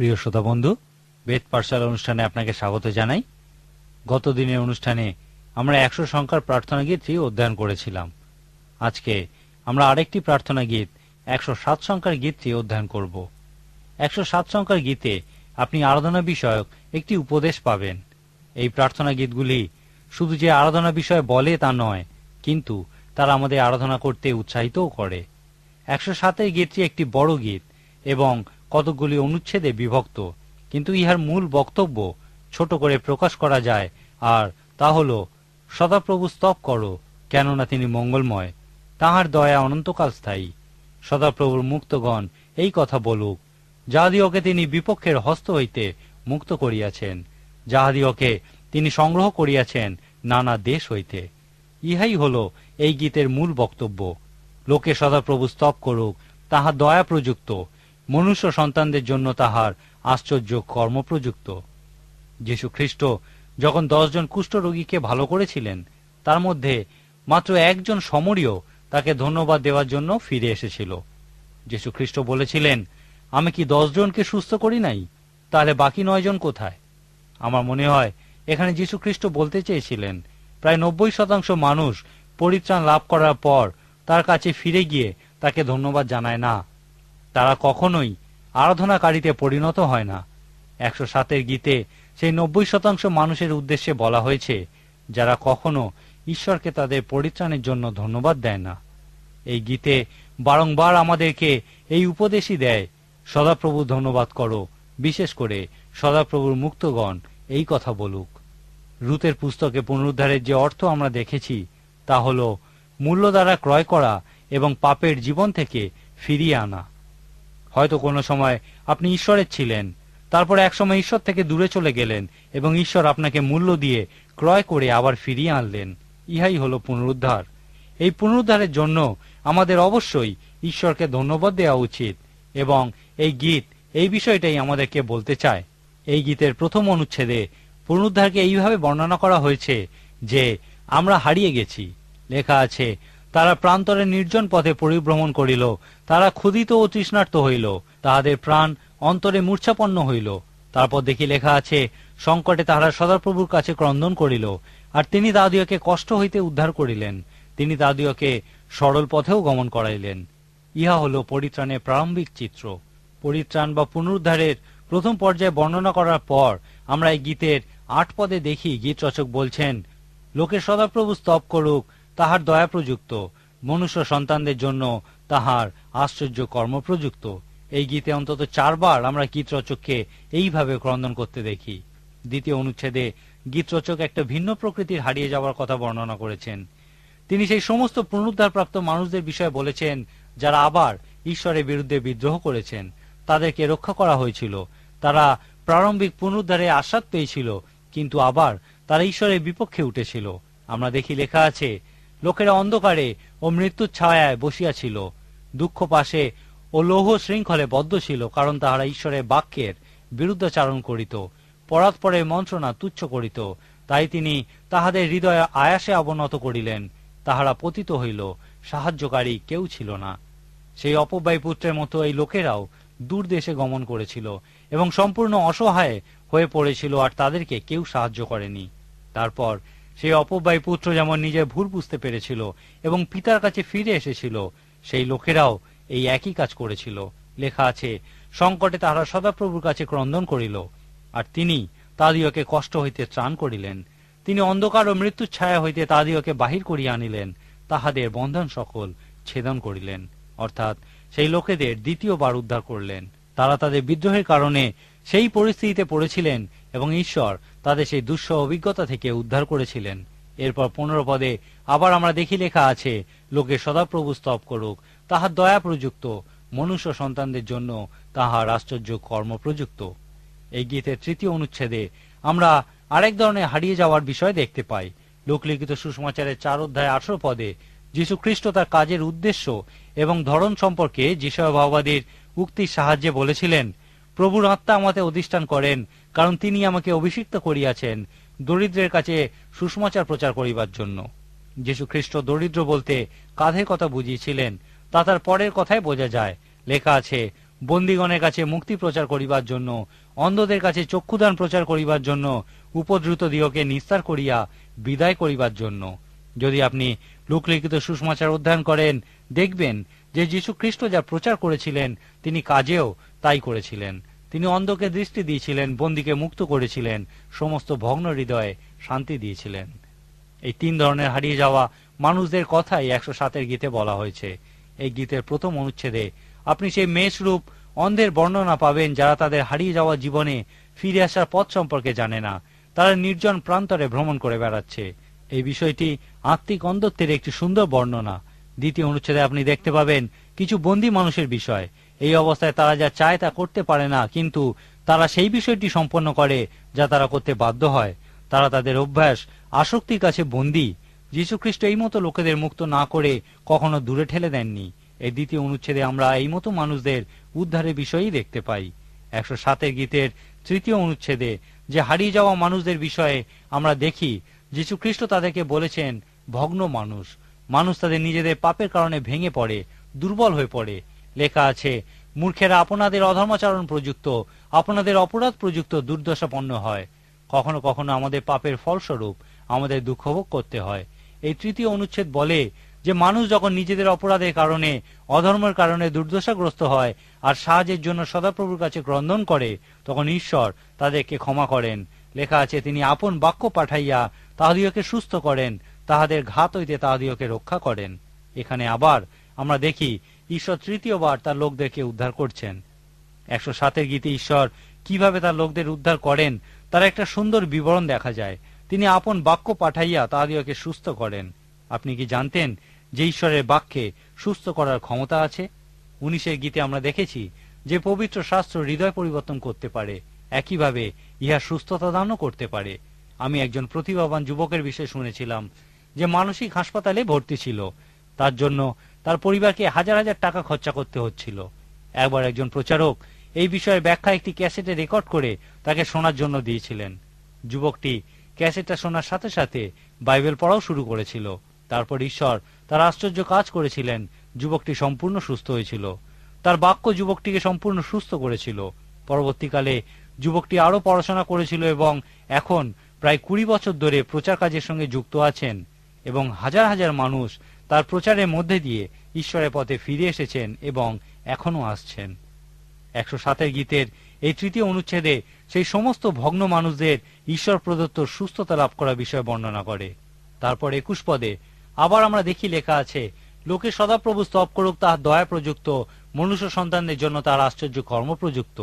প্রিয় শ্রোতা বন্ধু, বেদ পাঠশালা অনুষ্ঠানে আপনাকে স্বাগত জানাই। গত দিনের অনুষ্ঠানে আমরা একশো সংখ্যার প্রার্থনা গীতটি অধ্যয়ন করেছিলাম। আজকে আমরা আরেকটি প্রার্থনা গীত, একশো সাত সংখ্যার গীতটি অধ্যয়ন করব। একশো সাত সংখ্যার গীতে আপনি আরাধনা বিষয়ক একটি উপদেশ পাবেন। এই প্রার্থনা গীতগুলি শুধু যে আরাধনা বিষয়ে বলে তা নয়, কিন্তু তারা আমাদের আরাধনা করতে উৎসাহিতও করে। একশো সাতের গীতটি একটি বড় গীত এবং কতকগুলি অনুচ্ছেদে বিভক্ত, কিন্তু ইহার মূল বক্তব্য ছোট করে প্রকাশ করা যায়, আর তা হল, সদাপ্রভু স্তব করো, কেননা তিনি মঙ্গলময়, তাহার দয়া অনন্তকাল স্থায়ী। সদাপ্রভুর মুক্তগণ এই কথা বলুক যাহাদিওকে তিনি বিপক্ষের হস্ত হইতে মুক্ত করিয়াছেন যাহাদিওকে তিনি সংগ্রহ করিয়াছেন নানা দেশ হইতে। ইহাই হল এই গীতের মূল বক্তব্য। লোকে সদাপ্রভু স্তব করুক, তাহার দয়া প্রযুক্ত মনুষ্য সন্তানদের জন্য তাহার আশ্চর্য কর্মপ্রযুক্ত। যীশু খ্রিস্ট যখন দশজন কুষ্ঠরোগীকে ভালো করেছিলেন, তার মধ্যে মাত্র একজন সমরীয় তাকে ধন্যবাদ দেওয়ার জন্য ফিরে এসেছিল। যীশু খ্রিস্ট বলেছিলেন, আমি কি দশজনকে সুস্থ করি নাই? তাহলে বাকি নয়জন কোথায়? আমার মনে হয়, এখানে যীশু খ্রিস্ট বলতে চেয়েছিলেন, প্রায় নব্বই শতাংশ মানুষ পরিত্রাণ লাভ করার পর তার কাছে ফিরে গিয়ে তাকে ধন্যবাদ জানায় না। তারা কখনোই আরাধনাকারীতে পরিণত হয় না। একশো সাতের গীতে সেই নব্বই শতাংশ মানুষের উদ্দেশ্যে বলা হয়েছে, যারা কখনো ঈশ্বরকে তাদের পরিত্রাণের জন্য ধন্যবাদ দেয় না। এই গীতে বারংবার আমাদেরকে এই উপদেশই দেয়, সদাপ্রভু ধন্যবাদ করো, বিশেষ করে সদাপ্রভুর মুক্তগণ, এই কথা বলুক। রুতের পুস্তকে পুনরুদ্ধারের যে অর্থ আমরা দেখেছি, তা হল মূল্য দ্বারা ক্রয় করা এবং পাপের জীবন থেকে ফিরিয়ে আনা। হয়তো কোনো সময় আপনি ঈশ্বরের ছিলেন। তারপর একসময় ঈশ্বর থেকে দূরে চলে গেলেন এবং ঈশ্বর আপনাকে মূল্য দিয়ে ক্রয় করে আবার ফিরিয়ে আনলেন। ইহাই হলো পুনরুদ্ধার। এই পুনরুদ্ধারের জন্য আমাদের অবশ্যই ঈশ্বরকে ধন্যবাদ দেওয়া উচিত এবং এই গীত, এই বিষয়টাই আমাদেরকে বলতে চায়। এই গীতের প্রথম অনুচ্ছেদে পুনরুদ্ধারকে এইভাবে বর্ণনা করা হয়েছে যে, আমরা হারিয়ে গেছি। লেখা আছে তারা প্রান্তরে নির্জন পথে পরিভ্রমণ করিল। তারা ক্ষুদিত ও তৃষ্ণার্ত হইল। তাহাদের প্রাণ অন্তরে মূর্ছাপন্ন হইল। তারপর দেখি লেখা আছে, সংকটে তাহারা সদাপ্রভুর কাছে ক্রন্দন করিল, আর তিনি দাদিওকে কষ্ট হইতে উদ্ধার করিলেন। তিনি দাদিওকে সরল পথেও গমন করাইলেন। ইহা হল পরিত্রাণের প্রারম্ভিক চিত্র। পরিত্রাণ বা পুনরুদ্ধারের প্রথম পর্যায়ে বর্ণনা করার পর আমরা এই গীতের আট পদে দেখি গীত রচক বলছেন লোকের সদাপ্রভু স্তব করুক তাহার দয়া প্রযুক্ত। মনুষ্য সন্তানদের জন্য তাহার আশ্চর্য কর্ম প্রযুক্ত। এই গীতে অন্তত চারবার আমরা গীতরচককে এইভাবে ক্রন্দন করতে দেখি। দ্বিতীয় অনুচ্ছেদে গীতরচক একটা ভিন্ন প্রকৃতির হারিয়ে যাওয়ার কথা বর্ণনা করেছেন। তিনি সেই সমস্ত পুনরুদ্ধারপ্রাপ্ত মানুষদের বিষয়ে বলেছেন, যারা আবার ঈশ্বরের বিরুদ্ধে বিদ্রোহ করেছেন, তাদেরকে রক্ষা করা হয়েছিল। তারা প্রারম্ভিক পুনরুদ্ধারে আশ্বাদ পেয়েছিল কিন্তু আবার তারা ঈশ্বরের বিপক্ষে উঠেছিল। আমরা দেখি লেখা আছে লোকেরা অন্ধকারে ও মৃত্যুর ছায়ায় বসিয়াছিল। দুঃখ পাশে ও লৌহ শৃঙ্খলে বদ্ধ ছিল, কারণ তাহারা ঈশ্বরের বাক্যের বিরুদ্ধাচারণ করিত। পরাৎপরের মন্ত্রণা তুচ্ছ করিত। তাই তিনি তাহাদের হৃদয়ে আয়াসে অবনত করিলেন। তাহারা পতিত হইল, সাহায্যকারী কেউ ছিল না। সেই অপব্যয় পুত্রের মতো এই লোকেরাও দূর দেশে গমন করেছিল এবং সম্পূর্ণ অসহায় হয়ে পড়েছিল, আর তাদেরকে কেউ সাহায্য করেনি। তারপর সেই অপব্যয় পুত্র যেমন নিজের ভুল বুঝতে পেরেছিল এবং পিতার কাছে ফিরে এসেছিল, সেই লোকেরাও এই একই কাজ করেছিল। লেখা আছে, সংকটে তাহারা সদাপ্রভুর কাছে ক্রন্দন করিল, আর তিনি তাদিওকে কষ্ট হইতে ত্রাণ করিলেন। তিনি অন্ধকার ও মৃত্যুর ছায়া হইতে তাদিওকে বাহির করিয়া আনিলেন, তাহাদের বন্ধন সকল ছেদন করিলেন। অর্থাৎ সেই লোকেদের দ্বিতীয়বার উদ্ধার করলেন। তারা তাদের বিদ্রোহের কারণে সেই পরিস্থিতিতে পড়েছিলেন এবং ঈশ্বর তাদের সেই দুঃসহ অভিজ্ঞতা থেকে উদ্ধার করেছিলেন। এরপর পনেরো পদে আবার আমরা দেখি লেখা আছে, লোকে সদাপ্রভু স্তব করুক, তাহার দয়া প্রযুক্ত, মনুষ্য সন্তানদের জন্য তাহার আশ্চর্য কর্ম প্রযুক্ত। এই গীতের তৃতীয় অনুচ্ছেদে আমরা আরেক ধরনের হারিয়ে যাওয়ার বিষয় দেখতে পাই। লোকলিখিত সুসমাচারের চার অধ্যায় আঠারো পদে যীশু খ্রিস্ট তার কাজের উদ্দেশ্য এবং ধরন সম্পর্কে যিশয় ভাবাদীর উক্তির সাহায্যে বলেছিলেন প্রভুর আত্মা আমাতে অধিষ্ঠান করেন, কারণ তিনি আমাকে অভিষিক্ত করিয়াছেন দরিদ্রের কাছে সুষমাচার প্রচার করিবার জন্য। যীশু খ্রিস্ট দরিদ্র বলতে কাঁধের কথা বুঝিয়েছিলেন, তা তার পরের কথায় বোঝা যায়। লেখা আছে, বন্দিগণের কাছে মুক্তি প্রচার করিবার জন্য, অন্ধদের কাছে চক্ষুদান প্রচার করিবার জন্য, উপদ্রুত দিগকে নিস্তার করিয়া বিদায় করিবার জন্য। যদি আপনি লোকলিখিত সুষমাচার অধ্যয়ন করেন, দেখবেন যে যীশু খ্রিস্ট যা প্রচার করেছিলেন, তিনি কাজেও তাই করেছিলেন। তিনি অন্ধকে দৃষ্টি দিয়েছিলেন, বন্দীকে মুক্ত করেছিলেন, সমস্ত ভগ্ন হৃদয়ে শান্তি দিয়েছিলেন। এই তিন ধরনের হারিয়ে যাওয়া মানুষদের কথাই একশো সাতের গীতে বলা হয়েছে। এই গীতের প্রথম অনুচ্ছেদে, আপনি সেই মেষরূপ, অন্ধের বর্ণনা পাবেন যারা তাদের হারিয়ে যাওয়া জীবনে ফিরে আসার পথ সম্পর্কে জানে না। তারা নির্জন প্রান্তরে ভ্রমণ করে বেড়াচ্ছে। এই বিষয়টি আত্মিক অন্ধত্বের একটি সুন্দর বর্ণনা। দ্বিতীয় অনুচ্ছেদে আপনি দেখতে পাবেন, কিছু বন্দী মানুষের বিষয়। এই অবস্থায় তারা যা চায় তা করতে পারে না, কিন্তু তারা সেই বিষয়টি সম্পন্ন করে যা তারা করতে বাধ্য হয়। তারা তাদের অভ্যাস, আসক্তির কাছে বন্দী। যীশুখ্রিস্ট এই মতো লোকেদের মুক্ত না করে কখনো দূরে ঠেলে দেননি। এই দ্বিতীয় অনুচ্ছেদে আমরা এই মতো মানুষদের উদ্ধারের বিষয়েই দেখতে পাই। একশো সাতের গীতের তৃতীয় অনুচ্ছেদে যে হারিয়ে যাওয়া মানুষদের বিষয়ে আমরা দেখি যীশু খ্রিস্ট তাদেরকে বলেছেন, ভগ্ন মানুষ। মানুষ তাদের নিজেদের পাপের কারণে ভেঙে পড়ে, দুর্বল হয়ে পড়ে। লেখা আছে, মূর্খেরা আপনাদের অধর্মাচরণ প্রযুক্ত, আপনাদের অপরাধ প্রযুক্ত দুর্দশাপন্ন হয়। কখনো কখনো আমাদের পাপের ফলস্বরূপ আমাদের দুঃখভোগ করতে হয়। এই তৃতীয় অনুচ্ছেদ বলে যে, মানুষ যখন নিজেদের অপরাধের কারণে, অধর্মের কারণে দুর্দশাগ্রস্ত হয় আর সাহায্যের জন্য সদাপ্রভুর কাছে ক্রন্দন করে, তখন ঈশ্বর তাদেরকে ক্ষমা করেন। লেখা আছে, তিনি আপন বাক্য পাঠাইয়া তাহাদিওকে সুস্থ করেন, তাহাদের ঘাত হইতে তাহাদিওকে রক্ষা করেন। এখানে আবার আমরা দেখি ঈশ্বর তৃতীয়বার তার লোকদেরকে উদ্ধার করছেন। একশো সাতের গীতে ঈশ্বর কীভাবে তার লোকদের উদ্ধার করেন, তার একটা সুন্দর বিবরণ দেখা যায়। তিনি আপন বাক্য পাঠাইয়া তাহাদিওকে সুস্থ করেন। আপনি কি জানতেন যে ঈশ্বরের বাক্যে সুস্থ করার ক্ষমতা আছে? উনিশের গীতে আমরা দেখেছি যে পবিত্র শাস্ত্র হৃদয় পরিবর্তন করতে পারে, একইভাবে ইহা সুস্থতা দানও করতে পারে। আমি একজন প্রতিভাবান যুবকের বিষয়ে শুনেছিলাম যে মানসিক হাসপাতালে ভর্তি ছিল। তার জন্য তার পরিবারকে হাজার হাজার টাকা খরচা করতে হচ্ছিল। একবার একজন প্রচারক এই বিষয়ে ব্যাখ্যা একটি ক্যাসেটে রেকর্ড করে তাকে শোনার জন্য দিয়েছিলেন। যুবকটি ক্যাসেটটা শোনার সাথে সাথে বাইবেল পড়াও শুরু করেছিল। তারপর ঈশ্বর তার আশ্চর্য কাজ করেছিলেন। যুবকটি সম্পূর্ণ সুস্থ হয়েছিল। তার বাক্য যুবকটিকে সম্পূর্ণ সুস্থ করেছিল। পরবর্তীকালে যুবকটি আরও পড়াশোনা করেছিল এবং এখন প্রায় কুড়ি বছর ধরে প্রচার কাজের সঙ্গে যুক্ত আছেন এবং হাজার হাজার মানুষ তার প্রচারের মধ্যে দিয়ে ঈশ্বরের পথে ফিরে এসেছেন এবং এখনও আসছেন। একশো সাতের গীতের এই তৃতীয় অনুচ্ছেদে সেই সমস্ত ভগ্ন মানুষদের ঈশ্বর প্রদত্ত সুস্থতা লাভ করা বিষয় বর্ণনা করে। তারপর একুশ পদে আবার আমরা দেখি লেখা আছে, লোকে সদাপ্রভু স্তব করুক, তাহার দয়া প্রযুক্ত, মনুষ্য সন্তানদের জন্য তার আশ্চর্য কর্ম প্রযুক্ত।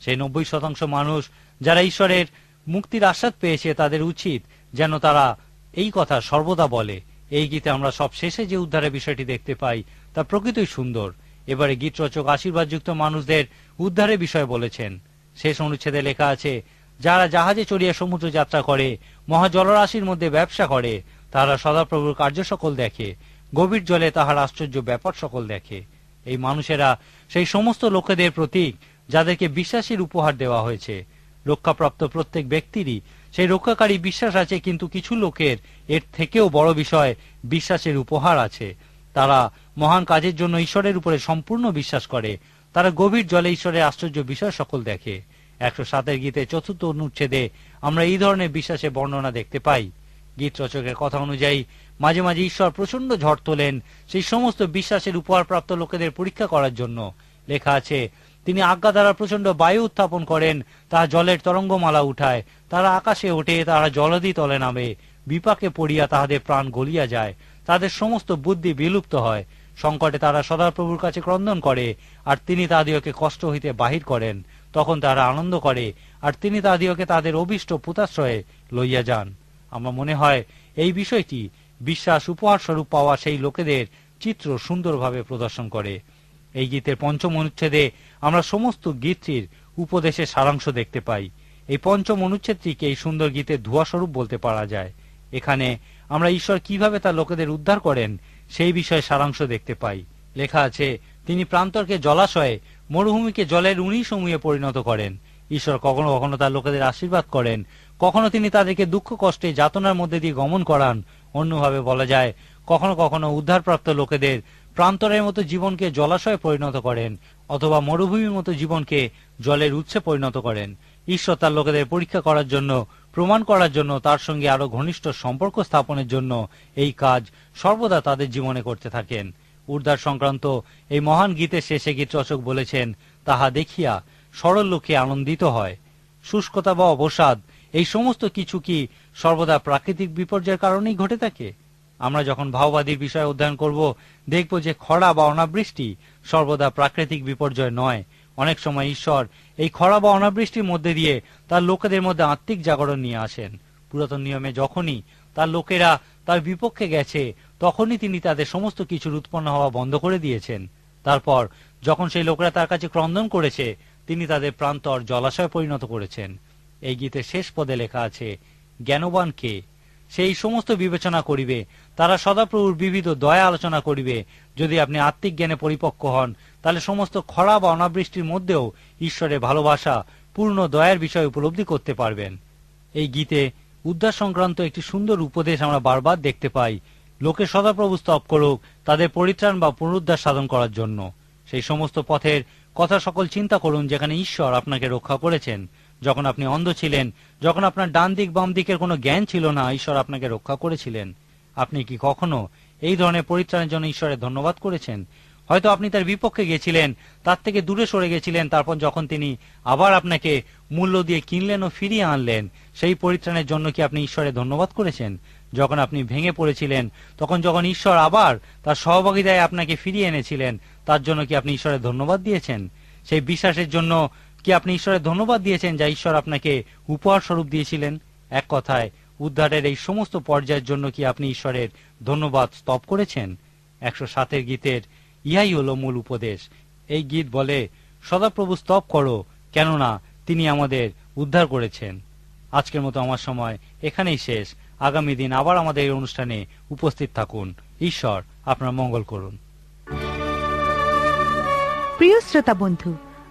সেই নব্বই শতাংশ মানুষ যারা ঈশ্বরের মুক্তির আশ্বাদ পেয়েছে তাদের উচিত যেন তারা এই কথা সর্বদা বলে। এই গীতে আমরা সব শেষে যে উদ্ধারের বিষয়টি দেখতে পাই, তা প্রকৃতই সুন্দর। এবারে গীত রচক আশীর্বাদযুক্ত মানুষদের উদ্ধারের বিষয় বলেছেন। শেষ অনুচ্ছেদে লেখা আছে, যারা জাহাজে চড়িয়া সমুদ্র যাত্রা করে মহা জলরাশির মধ্যে ব্যবসা করে, তারা সদাপ্রভুর কার্য সকল দেখে, গভীর জলে তাহার আশ্চর্য ব্যাপার সকল দেখে। এই মানুষেরা সেই সমস্ত লোকেদের প্রতীক, যাদেরকে বিশ্বাসের উপহার দেওয়া হয়েছে। রক্ষাপ্রাপ্ত প্রত্যেক ব্যক্তিরই সেই রক্ষাকারী বিশ্বাস আছে, কিন্তু কিছু লোকের এর থেকেও বড় বিষয় বিশ্বাসের উপহার আছে। তারা মহান কাজের জন্য ঈশ্বরের উপরে সম্পূর্ণ বিশ্বাস করে। তারা গভীর জলে ঈশ্বরের আশ্চর্য বিষয় সকল দেখে। একশো সাতের গীতে চতুর্থ অনুচ্ছেদে আমরা এই ধরনের বিশ্বাসের বর্ণনা দেখতে পাই। গীত রচকের কথা অনুযায়ী, মাঝে মাঝে ঈশ্বর প্রচণ্ড ঝড় তোলেন সেই সমস্ত বিশ্বাসের উপহারপ্রাপ্ত লোকেদের পরীক্ষা করার জন্য। লেখা আছে তিনি আজ্ঞা দ্বারা প্রচণ্ড বায়ু উত্থাপন করেন তাহা জলের তরঙ্গমালা উঠায়। তারা আকাশে ওঠে, তারা জলদি তলে নামে। বিপাকে পড়িয়া তাহাদের প্রাণ গলিয়া যায়। তাদের সমস্ত বুদ্ধি বিলুপ্ত হয়। সংকটে তারা সদাপ্রভুর কাছে ক্রন্দন করে, আর তিনি তাদিওকে কষ্ট হইতে বাহির করেন। তখন তারা আনন্দ করে, আর তিনি তাদিওকে তাদের অভিষ্ট পুতাশ্রয়ে লইয়া যান। আমার মনে হয়, এই বিষয়টি বিশ্বাস উপহার স্বরূপ পাওয়া সেই লোকেদের চিত্র সুন্দরভাবে প্রদর্শন করে। এই গীতের পঞ্চম অনুচ্ছেদে আমরা সমস্ত গীতটির উপদেশের সারাংশ দেখতে পাই। এই পঞ্চম অনুচ্ছেদটিকে এই সুন্দর গীতের ধোয়াস্বরূপ বলতে পারা যায়। এখানে আমরা ঈশ্বর কীভাবে তার লোকেদের উদ্ধার করেন সেই বিষয়ে সারাংশ দেখতে পাই। লেখা আছে, তিনি প্রান্তরকে জলাশয়ে, মরুভূমিকে জলের উনি সমূহে পরিণত করেন। ঈশ্বর কখনো কখনো তার লোকেদের আশীর্বাদ করেন। কখনো তিনি তাদেরকে দুঃখ, কষ্টে, যাতনার মধ্যে দিয়ে গমন করান। অন্যভাবে বলা যায়, কখনো কখনো উদ্ধারপ্রাপ্ত লোকেদের প্রান্তরের মতো জীবনকে জলাশয়ে পরিণত করেন অথবা মরুভূমির মতো জীবনকে জলের উৎসে পরিণত করেন। ঈশ্বর তার লোকেদের পরীক্ষা করার জন্য, প্রমাণ করার জন্য, তার সঙ্গে আরও ঘনিষ্ঠ সম্পর্ক স্থাপনের জন্য এই কাজ সর্বদা তাদের জীবনে করতে থাকেন। উদ্ধার সংক্রান্ত এই মহান গীতে শেষে গীত রচক বলেছেন, তাহা দেখিয়া সরল লোকে আনন্দিত হয়। শুষ্কতা বা অবসাদ, এই সমস্ত কিছু কি সর্বদা প্রাকৃতিক বিপর্যয়ের কারণেই ঘটে থাকে? আমরা যখন ভাওবাদীর বিষয় অধ্যয়ন করব, দেখব যে খরা বা অনাবৃষ্টি সর্বদা প্রাকৃতিক বিপর্যয় নয়। অনেক সময় ঈশ্বর এই খরা বা অনাবৃষ্টির মধ্যে দিয়ে তার লোকেদের মধ্যে আত্মিক জাগরণ নিয়ে আসেন। পুরাতন নিয়মে যখনই তার লোকেরা তার বিপক্ষে গেছে, তখনই তিনি তাদের সমস্ত কিছুর উৎপন্ন হওয়া বন্ধ করে দিয়েছেন। তারপর যখন সেই লোকেরা তার কাছে ক্রন্দন করেছে, তিনি তাদের প্রান্তর জলাশয়ে পরিণত করেছেন। এই গীতের শেষ পদে লেখা আছে, জ্ঞানবান কে সেই সমস্ত বিবেচনা করিবে। তারা সদাপ্রভুর বিবিধ দয়া আলোচনা করিবে। যদি আপনি আত্মিক জ্ঞানে পরিপক্ক হন, তাহলে সমস্ত খরা বা অনাবৃষ্টির মধ্যেও ঈশ্বরের ভালোবাসা, পূর্ণ দয়ার বিষয় উপলব্ধি করতে পারবেন। এই গীতে উদ্ধার সংক্রান্ত একটি সুন্দর উপদেশ আমরা বারবার দেখতে পাই। লোকে সদাপ্রভু স্তব করুক তাদের পরিত্রাণ বা পুনরুদ্ধার সাধন করার জন্য। সেই সমস্ত পথের কথা সকল চিন্তা করুন যেখানে ঈশ্বর আপনাকে রক্ষা করেছেন। যখন আপনি অন্ধ ছিলেন, যখন আপনার ডান দিক, বাম দিকের কোনো জ্ঞান ছিল না, ঈশ্বর আপনাকে রক্ষা করেছিলেন। আপনি কি কখনো এই ধরনের পরিত্রাণের জন্য ঈশ্বরের ধন্যবাদ করেছেন? হয়তো আপনি তার বিপক্ষে গেছিলেন, তার থেকে দূরে সরে গেছিলেন, তারপর যখন তিনি আবার আপনাকে মূল্য দিয়ে কিনলেন ও ফিরিয়ে আনলেন, সেই পরিত্রাণের জন্য কি আপনি ঈশ্বরের ধন্যবাদ করেছেন? যখন আপনি ভেঙে পড়েছিলেন, তখন যখন ঈশ্বর আবার তার সহভাগিতায় আপনাকে ফিরিয়ে এনেছিলেন, তার জন্য কি আপনি ঈশ্বরের ধন্যবাদ দিয়েছেন? সেই বিশ্বাসের জন্য কি আপনি ঈশ্বরের ধন্যবাদ দিয়েছেন যা ঈশ্বর আপনাকে উপহার স্বরূপ দিয়েছিলেন? এক কথায়, উদ্ধারের এই সমস্ত পর্যায়ের জন্য কি আপনি ঈশ্বরের ধন্যবাদ স্তব করেছেন? একশো সাতের গীতের ইহাই হলো মূল উপদেশ। এই গীত বলে, সদাপ্রভু, স্তব করো, কেননা তিনি আমাদের উদ্ধার করেছেন। আজকের মতো আমার সময় এখানেই শেষ। আগামী দিন আবার আমাদের এই অনুষ্ঠানে উপস্থিত থাকুন। ঈশ্বর আপনার মঙ্গল করুন। প্রিয় শ্রোতা বন্ধু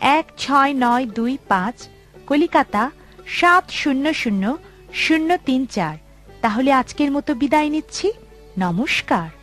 এক ছয় নয় দুই পাঁচ, কলিকাতা সাত শূন্য শূন্য শূন্য তিন চার। তাহলে আজকের মতো বিদায় নিচ্ছি। নমস্কার।